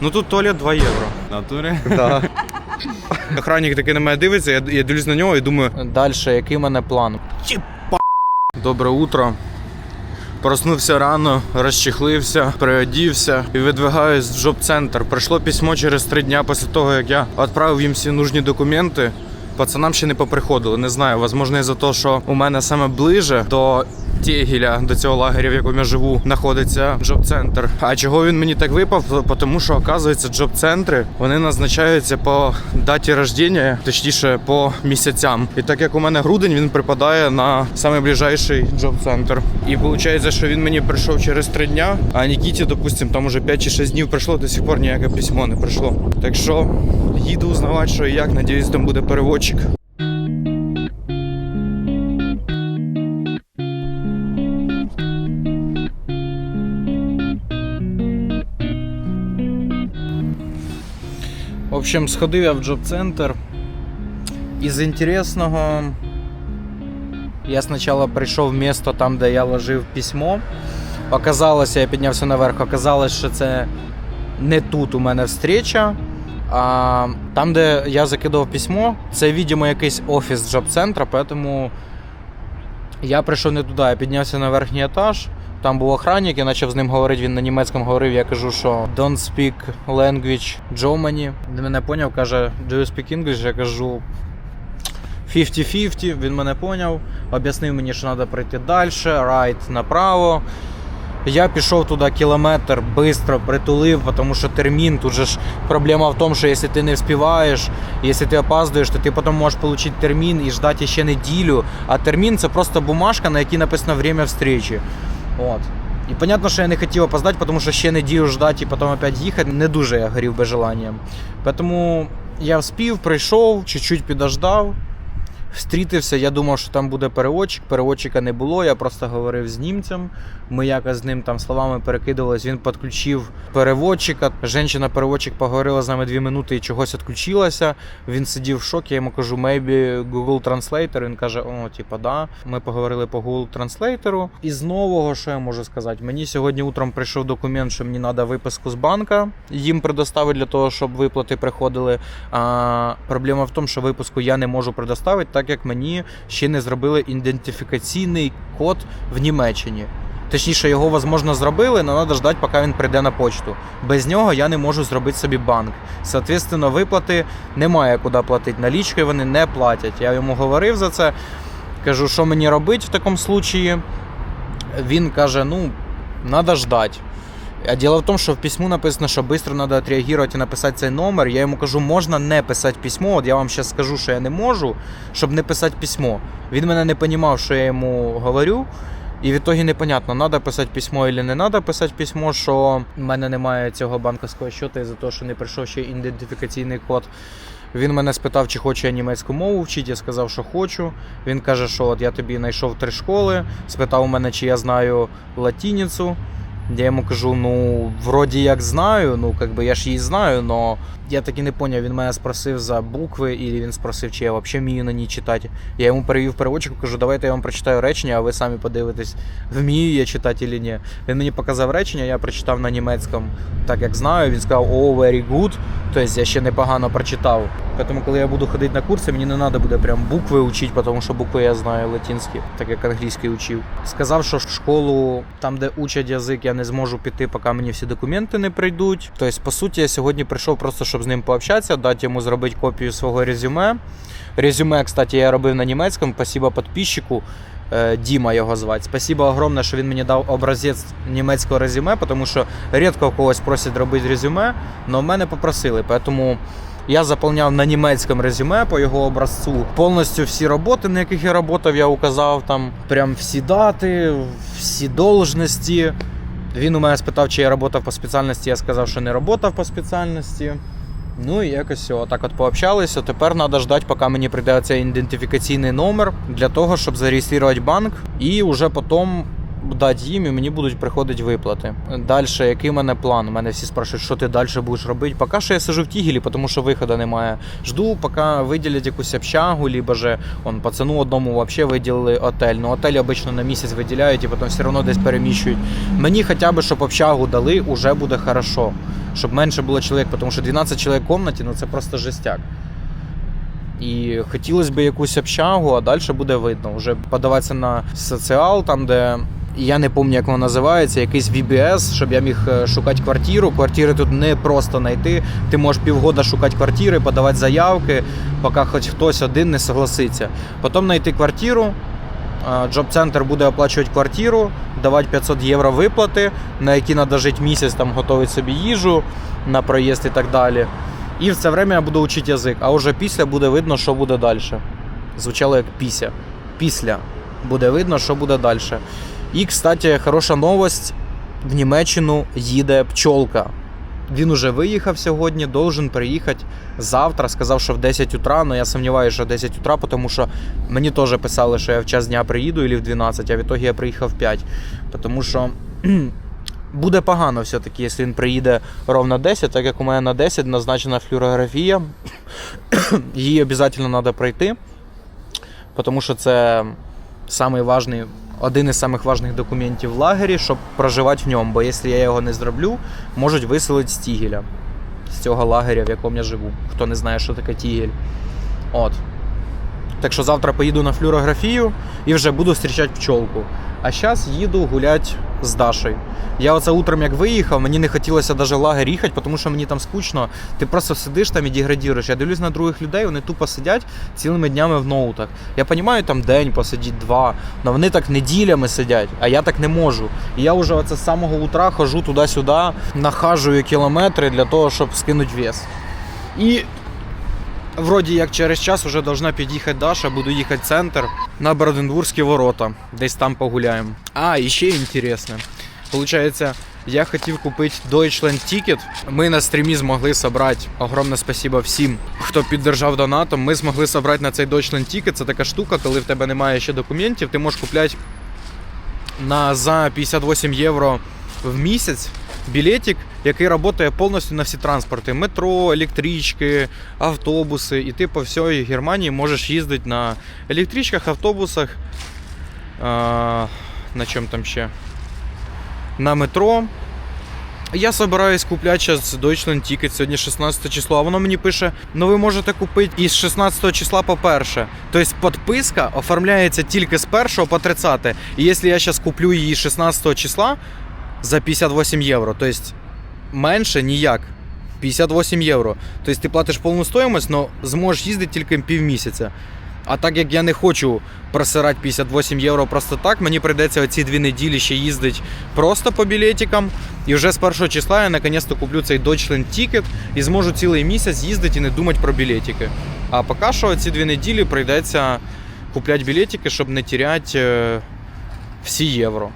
Ну тут туалет 2 євро. Натурі? Да. Охранник такий на мене дивиться, я, я дивлюсь на нього і думаю, Далі, який в мене план? Добре утро. Проснувся рано, розчехлився, приодівся і видвигаюсь в джоб-центр. Прийшло письмо через три дня після того, як я відправив їм всі нужні документи. Пацанам ще не поприходили. Не знаю, возможно, із-за того, що у мене саме ближе до Тєгіля, до цього лагеря, в якому я живу, знаходиться джоб-центр. А чого він мені так випав? Тому що, оказується, джоб-центри вони назначаються по даті рождення, точніше по місяцям. І так як у мене грудень, він припадає на найближчий джоб-центр. І виходить, що він мені прийшов через три дня, а Нікіті, допустим, там уже 5 чи 6 днів пройшло, до сих пор ніяке письмо не прийшло. Так що їду узнавати, що і як. Надіюсь, там буде переводчик. В общем, сходив я в джоб-центр. Із інтересного, я спочатку прийшов в місто там, де я ложив письмо. Оказалося, я піднявся наверх, оказалось, що це не тут у мене встреча. А там, де я закидав письмо, це, видимо, якийсь офіс джоб-центра, тому я прийшов не туди, я піднявся на верхній етаж. Там був охранник, я почав з ним говорити, він на німецькому говорив, я кажу, що don't speak language Germany. Він мене поняв, каже, do you speak English? Я кажу 50-50, він мене поняв, об'яснив мені, що треба пройти далі, right направо. Я пішов туди кілометр, швидко притулив, тому що термін, тут же ж проблема в тому, що якщо ти не вспіваєш, якщо ти опаздуєш, то ти потім можеш отримати термін і ждати ще неділю. А термін це просто бумажка, на якій написано время встречі. От. І понятно, що я не хотів опоздати, тому що ще неділю ждати і потім опять їхати. Не дуже я горів би желанням. Тому я вспів, прийшов, чуть-чуть підождав. Встрітився, я думав, що там буде переводчик. Переводчика не було. Я просто говорив з німцем. Ми якось з ним там словами перекидувались. Він підключив переводчика. Женщина-переводчик поговорила з нами дві минути і чогось відключилася. Він сидів в шокі. Я йому кажу, maybe Google Translator. Він каже: О, типа, да. Ми поговорили по Google Translator. І з нового, що я можу сказати, мені сьогодні утром прийшов документ, що мені треба виписку з банка. Їм предоставити для того, щоб виплати приходили. А, проблема в тому, що випуску я не можу предоставити, так як мені ще не зробили ідентифікаційний код в Німеччині. Точніше, його можливо зробили, але треба ждати, поки він прийде на почту. Без нього я не можу зробити собі банк. Соответственно, виплати немає куди платити. Налічки вони не платять. Я йому говорив за це. Кажу, що мені робити в такому случаї. Він каже: ну, треба ждати. А діло в тому, що в письму написано, що швидко треба відреагувати і написати цей номер. Я йому кажу, можна не писати письмо. От я вам зараз скажу, що я не можу, щоб не писати письмо. Він мене не розумів, що я йому говорю. І в ітогі непонятно, треба писати письмо чи не треба писати письмо, що в мене немає цього банківського щоту із-за того, що не прийшов ще ідентифікаційний код. Він мене спитав, чи хочу я німецьку мову вчити. Я сказав, що хочу. Він каже, що от я тобі знайшов три школи. Спитав у мене, чи я знаю латиницю. Я йому кажу, ну, вроді як знаю, ну, как би я ж її знаю, но я так і не поняв, він мене спросив за букви, і він спросив, чи я взагалі вмію на ній читати. Я йому перевів переводчику, кажу, давайте я вам прочитаю речення, а ви самі подивитесь, вмію я читати чи ні. Він мені показав речення, я прочитав на німецькому, так як знаю. Він сказав, о, very good. Тобто я ще непогано прочитав. Тому, коли я буду ходити на курси, мені не треба буде прям букви вчити, тому що букви я знаю латинські, так як англійський учив. Сказав, що в школу, там, де учать язик, я не зможу піти, поки мені всі документи не прийдуть. Тобто, по суті, я сьогодні прийшов просто, щоб з ним пообщатися, дати йому зробити копію свого резюме. Резюме, кстати, я робив на німецькому. Спасибо підписчику. е, Діма його звати. Спасибо огромне, що він мені дав образець німецького резюме, тому що рідко когось просять робити резюме, але в мене попросили. Тому я заповняв на німецькому резюме по його образцу повністю всі роботи, на яких я працював, я указав там прям всі дати, всі должності. Він у мене спитав, чи я працював по спеціальності. Я сказав, що не працював по спеціальності. Ну і якось отак от пообщалися. Тепер треба ждати, поки мені прийде цей ідентифікаційний номер для того, щоб зареєструвати банк, і вже потім дати їм, і мені будуть приходити виплати. Далі, який в мене план? У мене всі спрашують, що ти далі будеш робити. Поки що я сижу в тігелі, тому що виходу немає. Жду, поки виділять якусь общагу, либо же он пацану одному взагалі виділили отель. Ну отель обично на місяць виділяють і потім все одно десь переміщують. Мені хоча б, щоб общагу дали, уже буде хорошо. щоб менше було чоловік, тому що 12 чоловік в кімнаті, ну це просто жестяк. І хотілося б якусь общагу, а далі буде видно. Вже подаватися на соціал, там, де я не пам'ятаю, як воно називається, якийсь VBS, щоб я міг е, шукати квартиру. Квартири тут не просто знайти. Ти можеш півгода шукати квартири, подавати заявки, поки хоч хтось один не согласиться. Потім знайти квартиру. Джоб-центр буде оплачувати квартиру, давати 500 євро виплати, на які треба жити місяць, там готувати собі їжу на проїзд і так далі. І в це время я буду вчити язик, а вже після буде видно, що буде далі. Звучало як піся. Після буде видно, що буде далі. І, кстати, хороша новость: в Німеччину їде пчолка. Він уже виїхав сьогодні, должен приїхати завтра. Сказав, що в 10 утра, але я сумніваюся, що в 10 утра, тому що мені теж писали, що я в час дня приїду або в 12, а в ітогі я приїхав в 5. Тому що буде погано все-таки, якщо він приїде ровно 10, так як у мене на 10 назначена флюорографія. Її обов'язково треба пройти, тому що це важний, один із самих важних документів в лагері, щоб проживати в ньому. Бо якщо я його не зроблю, можуть виселити з Тігеля, з цього лагеря, в якому я живу. Хто не знає, що таке Тігель. От. Так що завтра поїду на флюорографію і вже буду зустрічати пчолку. А зараз їду гуляти з Дашею. Я оце утром як виїхав, мені не хотілося навіть лагер їхати, тому що мені там скучно. Ти просто сидиш там і деградіруєш. Я дивлюсь на других людей, вони тупо сидять цілими днями в ноутах. Я розумію, там день посидіть, два, але вони так неділями сидять, а я так не можу. І я вже оце з самого утра хожу туди-сюди, нахажую кілометри для того, щоб скинути вес. І Вроді як через час вже должна під'їхати Даша, буду їхати в центр на Броденбурзькі ворота. Десь там погуляємо. А, і ще інтересне. Получається, я хотів купити Deutschland Ticket. Ми на стрімі змогли зібрати. Огромне спасибо всім, хто піддержав донатом. Ми змогли зібрати на цей Deutschland Ticket. Це така штука, коли в тебе немає ще документів, ти можеш купляти на за 58 євро в місяць білетик, який працює повністю на всі транспорти: метро, електрички, автобуси. І ти по всій Германії можеш їздити на електричках, автобусах. А, на чому там ще? На метро. Я собираюсь купляти зараз Deutschland Ticket, сьогодні 16 число, а воно мені пише: ну ви можете купити із 16 числа по перше. Тобто підписка оформляється тільки з 1 по 30. І якщо я зараз куплю її 16 числа за 58 євро, тобто менше ніяк. 58 євро. Тобто ти платиш повну стоїмость, але зможеш їздити тільки півмісяця. А так як я не хочу просирати 58 євро просто так, мені прийдеться оці дві неділі ще їздити просто по білетикам. І вже з першого числа я наконець-то куплю цей Deutschland Ticket і зможу цілий місяць їздити і не думати про білетики. А поки що ці дві неділі прийдеться купляти білетики, щоб не теряти е, всі євро.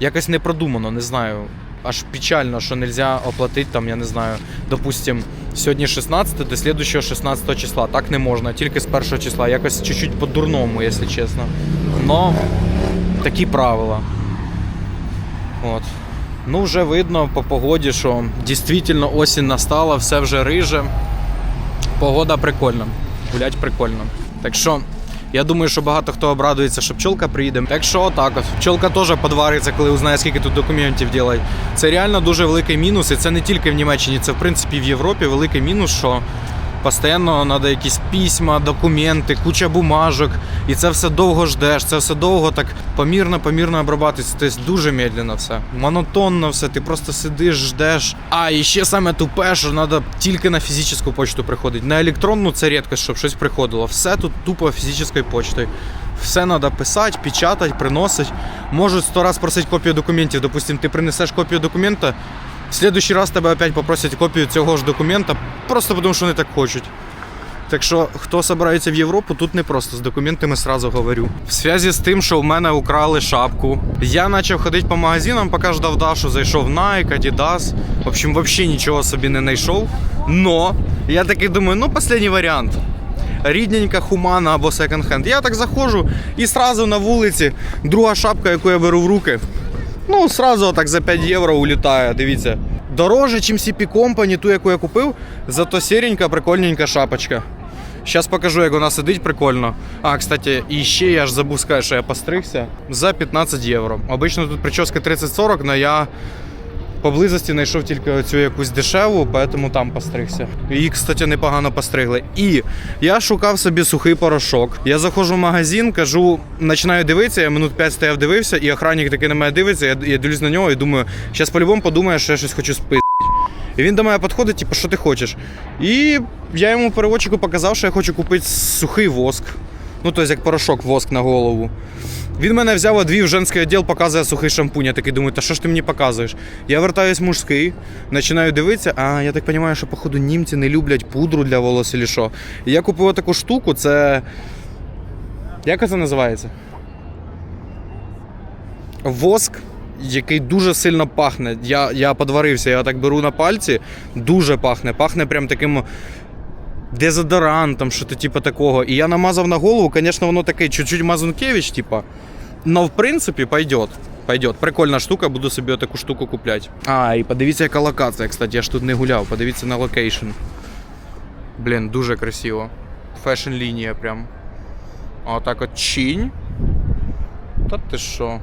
Якось не продумано, не знаю. Аж печально, що нельзя оплатити там, я не знаю, допустим, сьогодні 16 до слідущого 16 числа. Так не можна, тільки з першого числа. Якось чуть-чуть по-дурному, якщо чесно. Но такі правила. От. Ну, вже видно по погоді, що дійсно осінь настала, все вже риже. Погода прикольна. Гулять прикольно. Так що, я думаю, що багато хто обрадується, що пчолка приїде. Так що отак от. Пчолка теж подвариться, коли узнає, скільки тут документів ділять. Це реально дуже великий мінус, і це не тільки в Німеччині, це в принципі в Європі великий мінус, що постійно треба якісь письма, документи, куча бумажок, і це все довго ждеш, це все довго так помірно, помірно обрабатується. Тобто дуже медленно все. Монотонно все, ти просто сидиш, ждеш. А і ще саме тупе, що треба тільки на фізичну почту приходити. На електронну це рідкость, щоб щось приходило. Все тут тупо фізичною почтою. Все треба писати, печатати, приносити. Можуть сто раз просити копію документів. Допустим, ти принесеш копію документа, в следующий раз тебе опять попросять копію цього ж документа, просто тому що вони так хочуть. Так що, хто збирається в Європу, тут не просто з документами сразу говорю. В зв'язку з тим, що в мене украли шапку. Я почав ходити по магазинам, поки ждав Дашу, зайшов в Nike, Adidas. В общем, взагалі нічого собі не знайшов. Но я таки думаю, ну останній варіант. Рідненька хумана або секонд-хенд. Я так заходжу і сразу на вулиці друга шапка, яку я беру в руки. Ну, сразу так за 5 євро улітає, дивіться. Дороже, ніж CP Company, ту, яку я купив, зато сіренька, прикольненька шапочка. Зараз покажу, як вона сидить прикольно. А, кстати, і ще я ж забув сказати, що я постригся за 15 євро. Обично тут прическа 30-40, але я Поблизості знайшов тільки оцю якусь дешеву, поэтому там постригся. Її, кстати, непогано постригли. І я шукав собі сухий порошок. Я заходжу в магазин, кажу, починаю дивитися, я минут 5 стояв дивився, і охранник такий на мене дивиться, я, я дивлюсь на нього і думаю, зараз по-любому подумає, що я щось хочу спити. І він до мене підходить, типу, що ти хочеш. І я йому переводчику показав, що я хочу купити сухий воск. Ну, тобто як порошок воск на голову. Він мене взяв, одвів в женський відділ, показує сухий шампунь. Я такий думаю, та що ж ти мені показуєш? Я вертаюсь в мужський, починаю дивитися, а я так розумію, що, походу, німці не люблять пудру для волос чи що. І я купив таку штуку, це. Як це називається? Воск, який дуже сильно пахне. Я, я подварився, я так беру на пальці, дуже пахне. Пахне прям таким дезодорантом, що то типу такого. І я намазав на голову, звісно, воно таке чуть-чуть мазункевич, типа. Но в принципі пойдет. Пойдет. Прикольна штука, буду собі таку штуку купляти. А, і подивіться, яка локація, кстати, я ж тут не гуляв. Подивіться на локейшн. Блін, дуже красиво. Фешн лінія прям. Отак от чинь. Та ти що?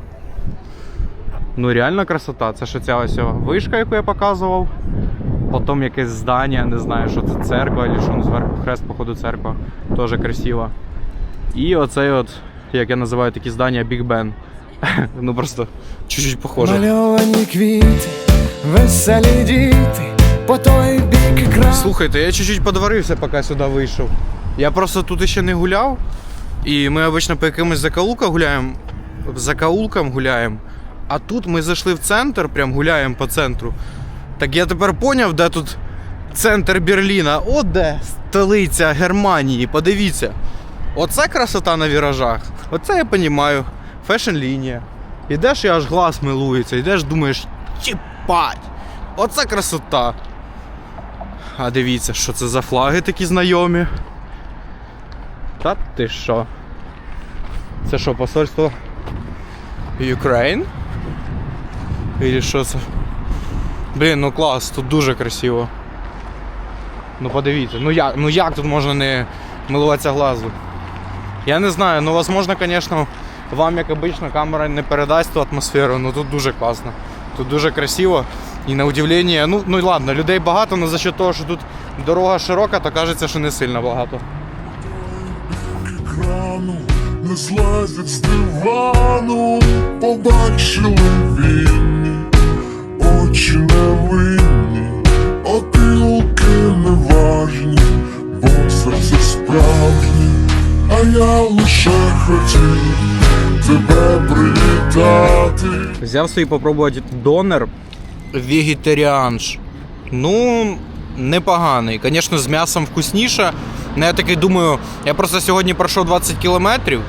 Ну реально красота. Це що ця ось вишка, яку я показував. Потім якесь здання, не знаю, що це церква, або що зверху хрест, походу, церква. Теж красиво. І оцей от, як я називаю такі здання, Біг Бен. ну просто чуть-чуть похоже. Мальовані квіти, веселі діти, по той бік екрану. Слухайте, я чуть-чуть подварився, поки сюди вийшов. Я просто тут ще не гуляв. І ми обично по якимось закоулкам гуляємо. Закоулкам гуляємо. А тут ми зайшли в центр, прям гуляємо по центру. Так я тепер поняв, де тут центр Берліна. О, де столиця Германії. Подивіться. Оце красота на віражах. Оце я розумію. Фешн-лінія. Ідеш і аж глаз милується, йдеш, думаєш, чіпать. Оце красота. А дивіться, що це за флаги такі знайомі. Та ти що? Це що, посольство Ukraine? Или що це? Блін, ну клас, тут дуже красиво. Ну подивіться, ну як, ну як тут можна не милуватися глазу? Я не знаю, ну возможно, звісно, вам, як обично, камера не передасть ту атмосферу, ну тут дуже класно. Тут дуже красиво. І на удивлення, ну, ну ладно, людей багато, але за счет того, що тут дорога широка, то кажеться, що не сильно багато. екрану, не злазять з дивану, побачили вільні, очі невинні, опілки неважні, бо серце справжнє, а я лише хотів тебе привітати. Взяв собі попробувати донор вегетаріанж. Ну, непоганий. Звісно, з м'ясом вкусніше. Ну, я такий думаю, я просто сьогодні пройшов 20 кілометрів.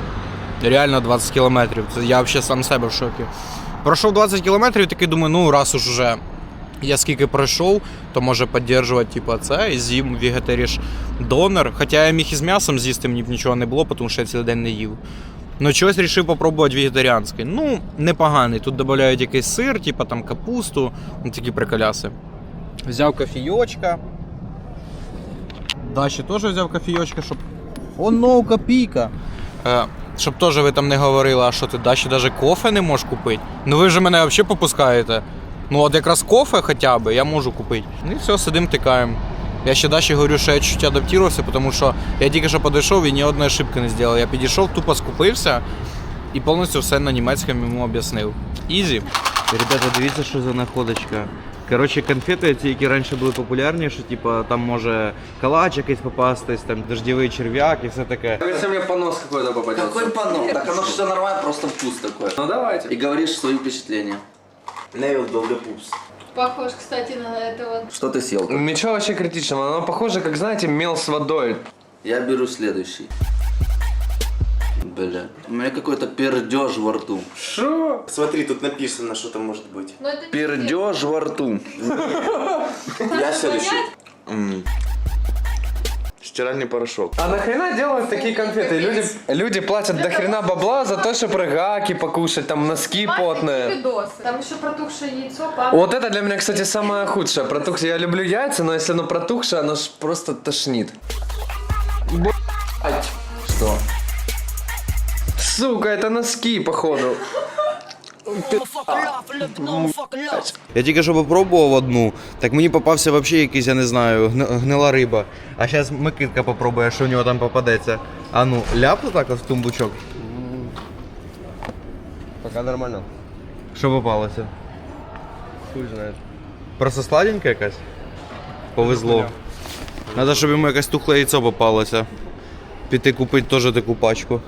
Реально 20 кілометрів. Це я взагалі сам себе в шокі. Пройшов 20 кілометрів, такий думаю, ну раз уж вже я скільки пройшов, то може підтримувати типу, це і з'їм вегетаріш донор. Хоча я міг із м'ясом з'їсти, мені б нічого не було, тому що я цілий день не їв. Ну, чогось вирішив попробувати вегетаріанський. Ну, непоганий. Тут додають якийсь сир, типу там капусту, ну, такі приколяси. Взяв кофійочка. Даші теж взяв кофійочка, щоб. О, ну, копійка. Щоб теж ви там не говорили, а що ти Даші навіть кофе не можеш купити. Ну ви ж мене взагалі попускаєте. Ну от якраз кофе хоча б я можу купити. Ну і все, сидим, тикаємо. Я ще Даші говорю, що я чуть адаптувався, тому що я тільки що підійшов і ні одної ошибки не зробив. Я підійшов, тупо скупився і повністю все на німецькому йому об'яснив. Ізі. Ребята, дивіться, що за находочка. Коротше, конфети, ті, які раніше були популярні, що типа там може калач якийсь попастись, там дождєвий черв'як і все таке. Если мне понос какой-то попадется. Какой понос? Так оно все нормально, просто вкус такой. Ну давайте. И говоришь свои впечатления. Невіл Довгопупс. Похож, кстати, на этого. Что ты съел? Ничего вообще критичного. Оно похоже, как, знаете, мел с водой. Я беру следующий. Бля. У меня какой-то пердеж во рту. Шо? Смотри, тут написано, что там может быть. Но это не Пердеж во рту. Я следующий. Стиральний порошок. А нахрена делают такие конфеты? Люди, люди платят до хрена бабла за то, чтобы рыгаки покушать, там носки потные. видосы. Там еще протухшее яйцо, папа. Вот это для меня, кстати, самое худшее. Протухшее. Я люблю яйца, но если оно протухшее, оно ж просто тошнит. Блять. Что? Сука, это носки, походу. Я тільки що попробував одну, так мені попався взагалі якийсь, я не знаю, гнила риба. А зараз Микитка попробує, що в нього там попадеться. А ну, ляп так в тумбучок. Пока нормально. Що попалося? Хуй знает. Просто сладенька якась? Повезло. Надо, щоб йому якесь тухле яйцо попалося. Піти купити теж таку пачку.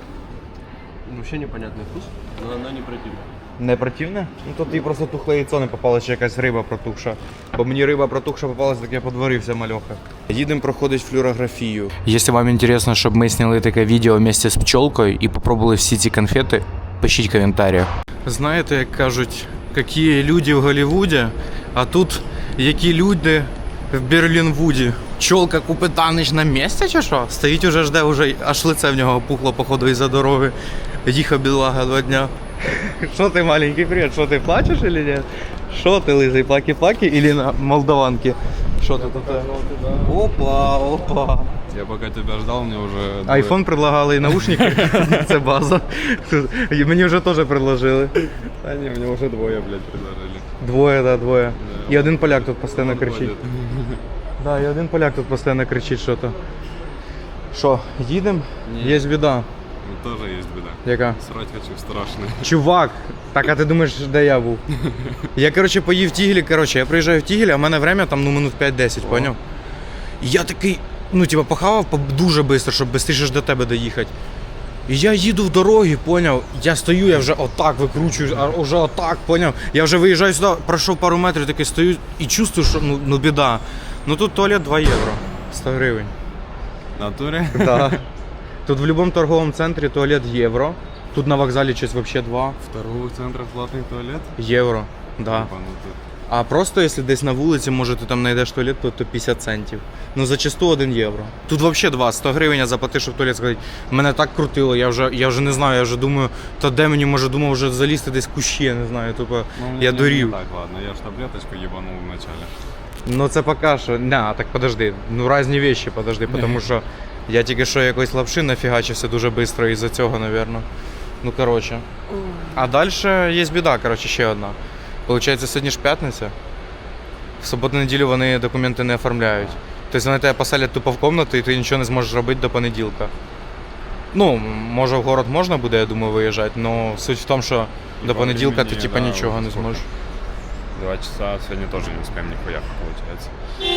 Вообще непонятный вкус, но она не противная. Не противне? Ну то тобі просто тухле яйцо не попало, чи якась риба протухша. Бо мені риба протухша попалася, так я подварився мальоха. Їдемо проходить флюорографію. Если вам интересно, чтобы мы сняли такое видео вместе з пчелкою і попробували всі ці конфети, пишіть в коментарях. Знаєте, як кажуть, які люди в Голлівуді, а тут які люди в Берлінвуді. Пчолка Купитанич на місці чи що? Стоїть уже жде, уже аж лице в нього опухло, походу, із-за дороги. Їхав бідлага два дня. Що ти маленький привіт? Що ти плачеш чи ні? Що ти лизий, плаки-плаки или на молдаванки? Що ти тут? Опа, опа. Я пока тебя ждал, мне уже... Айфон предлагали і наушники. Це база. І Мені вже теж предложили. А не, мне уже двое, блядь, предложили. Двоє, да, двоє. І один поляк тут постійно кричить. Да, і один поляк тут постійно кричить що то. Що, їдемо? Є біда. Ну, тоже есть беда. Яка? Срать хочу страшно. Чувак, так а ти думаєш, де я був? Я, коротше, поїв тігелі, коротше, я приїжджаю в тігелі, а в мене время там ну минут 5-10, поняв? І я такий, ну, типа, похавав дуже швидко, щоб швидше ж до тебе доїхати. І я їду в дорогі, поняв? Я стою, я вже отак викручую, а вже отак, поняв? Я вже виїжджаю сюди, пройшов пару метрів, такий стою і чувствую, що ну, ну біда. Ну тут туалет 2 євро. 100 гривень. В натуре? Да. Тут в будь-якому торговому центрі туалет євро. Тут на вокзалі щось взагалі 2 В торговых центрах платный туалет? євро. Да. Ебанутый. А просто якщо десь на вулиці, може ти там знайдеш туалет, то, то 50 центів. Ну зачасту 1 євро. Тут взагалі 2, 100 гривень я заплатив, щоб в туалет сходити. Мене так крутило, я вже, я вже не знаю, я вже думаю, то де мені може думав вже залізти десь в кущі, я не знаю. Тупо Ну, мне я не- дурів. не Так, ладно, я ж таблеточку ебанул вначале. Ну це поки що. Не, так подожди. Ну різні вещи, подожди, тому що я тільки що якоїсь лапши нафігачився дуже швидко із-за цього, напевно. Ну коротше. А далі є біда, коротше, ще одна. Получається, сьогодні ж п'ятниця. В суботу-неділю вони документи не оформляють. Тобто вони тебе поселять тупо в комнату і ти нічого не зможеш робити до понеділка. Ну, може в город можна буде, я думаю, виїжджати, але суть в тому, що до по понеділка ти типа да, нічого не зможеш. Два часа сегодня тоже не успеем нихуя, получается.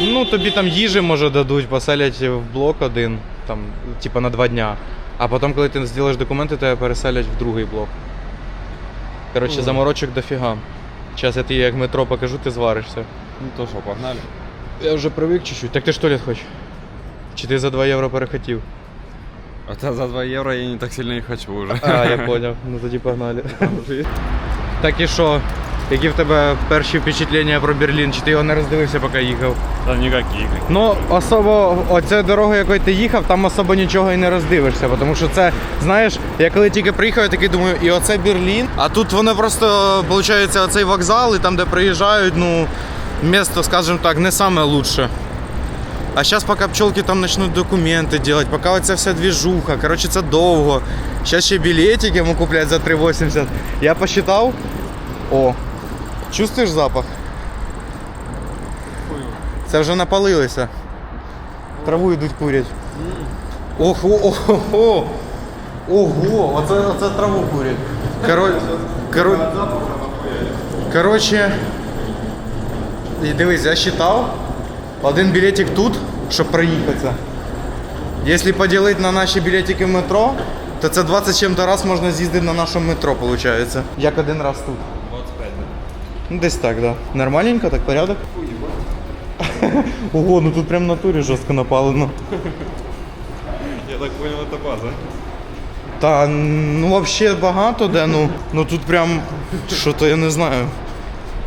Ну, тобі там їжі може дадуть, поселять в блок один, там, типа на два дня. А потім, коли ти зробиш документи, тебе переселять в другий блок. Коротше, заморочок дофіга. Зараз я тобі як метро покажу, ти зваришся. Ну то что, погнали? Я вже привик чуть-чуть. Так ти ж туалет хочеш? Чи ти за 2 євро перехотів? А то за 2 евро я не так сильно и хочу уже. А, я поняв. Ну тоді погнали. Так і що? Які в тебе перші впечатлення про Берлін? Чи ти його не роздивився, поки їхав? Да никаких. Ну, особо оця дорога, якою ти їхав, там особо нічого і не роздивишся. Тому що це, знаєш, я коли тільки приїхав, я такий думаю, і оце Берлін. А тут воно просто, виходить, оцей вокзал, і там, де приїжджають, ну, місто, скажімо так, не саме лучше. А зараз поки пчелки там почнуть документи робити, поки оця вся двіжуха, коротше, це довго. Зараз ще білетики йому куплять за 3,80. Я посчитав. О, чувствуєш запах? Це вже напалилися. Траву йдуть курять. Ого, ого, ого, оце, оце траву курять. Коро... Коро... Короче, дивись, я считав, один білетик тут, щоб проїхатися. Якщо поділити на наші білетики в метро, то це 20 чим-то раз можна з'їздити на нашому метро, виходить. Як один раз тут. 25, Ну, десь так, да. Нормальненько, так порядок. Ого, ну тут прям в натурі жорстко напалено. Я так понял, это база. Та ну взагалі багато де, ну, ну тут прям що то я не знаю.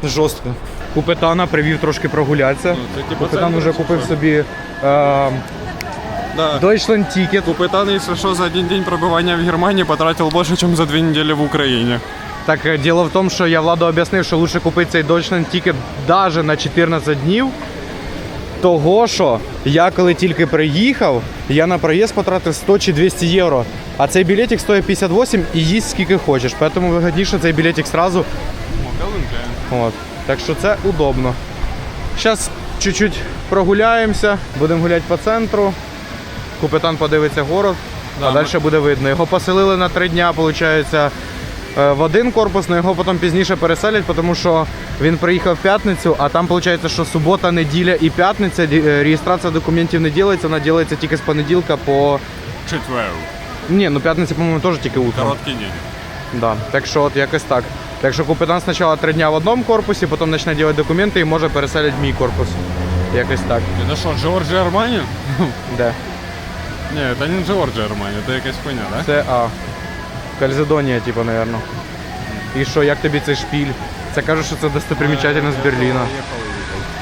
Жорстко. Купетана привів трошки прогулятися. це типу Купетан центр вже купив що? собі е, Да. Deutschland Ticket. Купитан, если что, за один день пребывания в Германии потратил больше, чем за две недели в Украине. Так е, діло в тому, що я владу об'яснив, що лучше купити цей Deutschland Ticket навіть на 14 днів. Того, що я коли тільки приїхав, я на проїзд потратив 100 чи 200 євро. А цей білетик стоїть 58 і їсть скільки хочеш. Тому вигідніше цей білетик сразу. От. Так що це удобно. Зараз чуть-чуть прогуляємося, будемо гуляти по центру. Капітан подивиться город, а далі буде видно. Його поселили на три дня, виходить, в один корпус, але його потім пізніше переселять, тому що він приїхав в п'ятницю, а там виходить, що субота, неділя і п'ятниця ді- е, реєстрація документів не робиться, вона робиться тільки з понеділка по. Четвер. Ні, ну п'ятниця, по-моєму, теж тільки утром. Короткий день. Да. Так що от якось так. Так що капітан спочатку три дня в одному корпусі, потім почне робити документи і може переселити в мій корпус. Якось так. Это что, Джорджи Армани? Де? Не, это не Джорджи Армани, это якась хуйня, да? Це А. Кальзедонія, типу, напевно. І що, як тобі цей шпіль? Це кажуть, що це достопримічательність Берліна.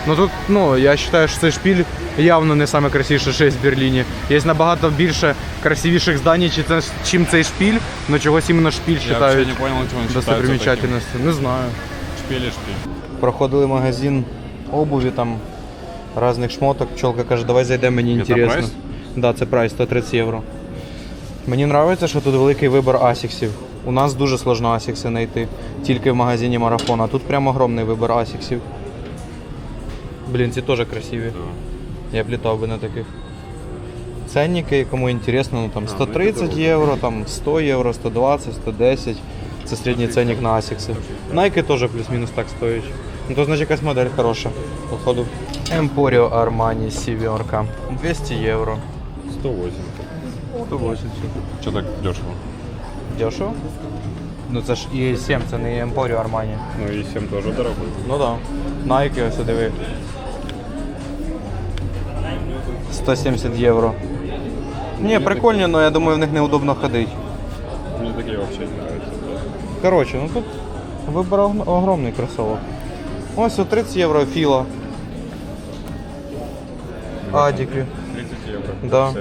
Ну тут, ну, я вважаю, що цей шпіль явно не саме красивіше, що є в Берліні. Є набагато більше красивіших зданий, чи це, чим цей шпіль, але чогось іменно шпіль Я вообще вважають достопримічательністю. Не знаю. Шпиль и шпиль. Проходили магазин обуві там різних шмоток. Пчелка каже, давай зайдемо, мені інтересно. Да, це прайс 130 євро. Мені подобається, що тут великий вибір асіксів. У нас дуже сложно асікси знайти. Тільки в магазині марафон. А тут прямо огромний вибір асіксів. Блін, ці теж красиві. Я б літав би на таких. Ценники, кому інтересно, ну там 130 євро, там 100 євро, 120, 110. Це середній ценник на асікси. Nike теж плюс-мінус так стоїть. Ну то значить якась модель хороша, походу. Emporio Armani сіверка. 200 євро. 180. 180. Что так дешево? Дешево? Ну це ж і 7, це не Emporio Armani. Ну и 7 тоже дорогой. Ну так. Да. Nike ось диви. 170 євро. Ні, прикольні, але я думаю, в них неудобно ходити. Мне такие вообще не нравятся. Коротше, ну тут вибір ог- огромний кросовок. Ось о 30 євро філа. Адіки. 30 евро. Да.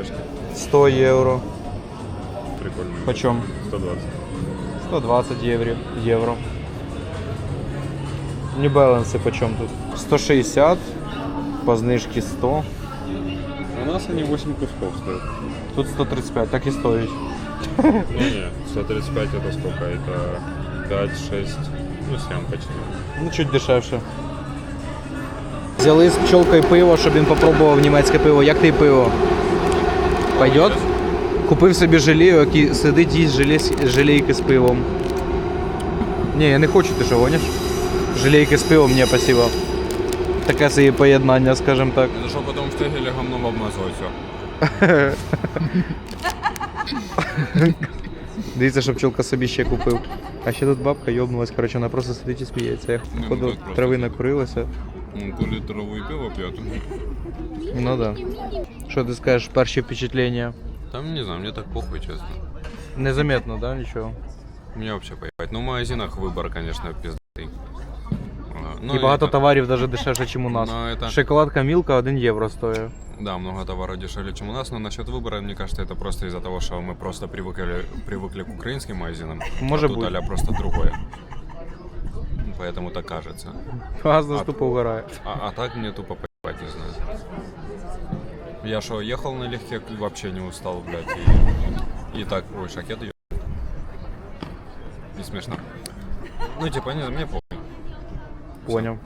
Сэшки. 100 євро. Прикольно. Почем? 120. 120 євро. євро. New Balance почем тут? 160, по знижці 100. У нас они 8 кусков стоят. Тут 135, так і стоїть. Ну не, 135 это сколько? Это 5, 6, ну 7 почти. Ну, чуть дешевше. Взяли з пчелкою пиво, щоб він попробував німецьке пиво. Як ти пиво? Пойдет? Купив собі желію, який сидить їсть желе... желейки з пивом. Ні, я не хочу, ти що гониш? Желейки з пивом, ні, спасибо. Таке собі поєднання, скажімо так. Это что потом в стегеле говном обмазывать все. Дивіться, що пчелка собі ще купив. А ще тут бабка йобнулась, коротше, вона просто сидить і сміється. Я ну походу трави накурилася. Он то литровое пиво пьет. Ну да. Що ти скажеш, перші впечатлення? Там не знаю, мне так похуй, честно. Незаметно, да, нічого? Мне вообще поебать. Ну, в магазинах выбор, конечно, пиздатый. А, Ну, і багато это- товарів навіть дешевше, ніж у нас. Ну, это- Шоколадка Мілка 1 євро стоїть. Да, много товаров дешевле, чем у нас, но насчет выбора, мне кажется, это просто из-за того, что мы просто привыкли, привыкли к украинским магазинам. Может а тут быть. а просто другое. Поэтому так кажется. Газ нас тупо вгорає. А, а так мне тупо поебать, не знаю. Я что, ехал налегке, вообще не устал, блядь, и, и так, ой, шакет ё- Не смешно. Ну, типа, не мне похуй. Поняв.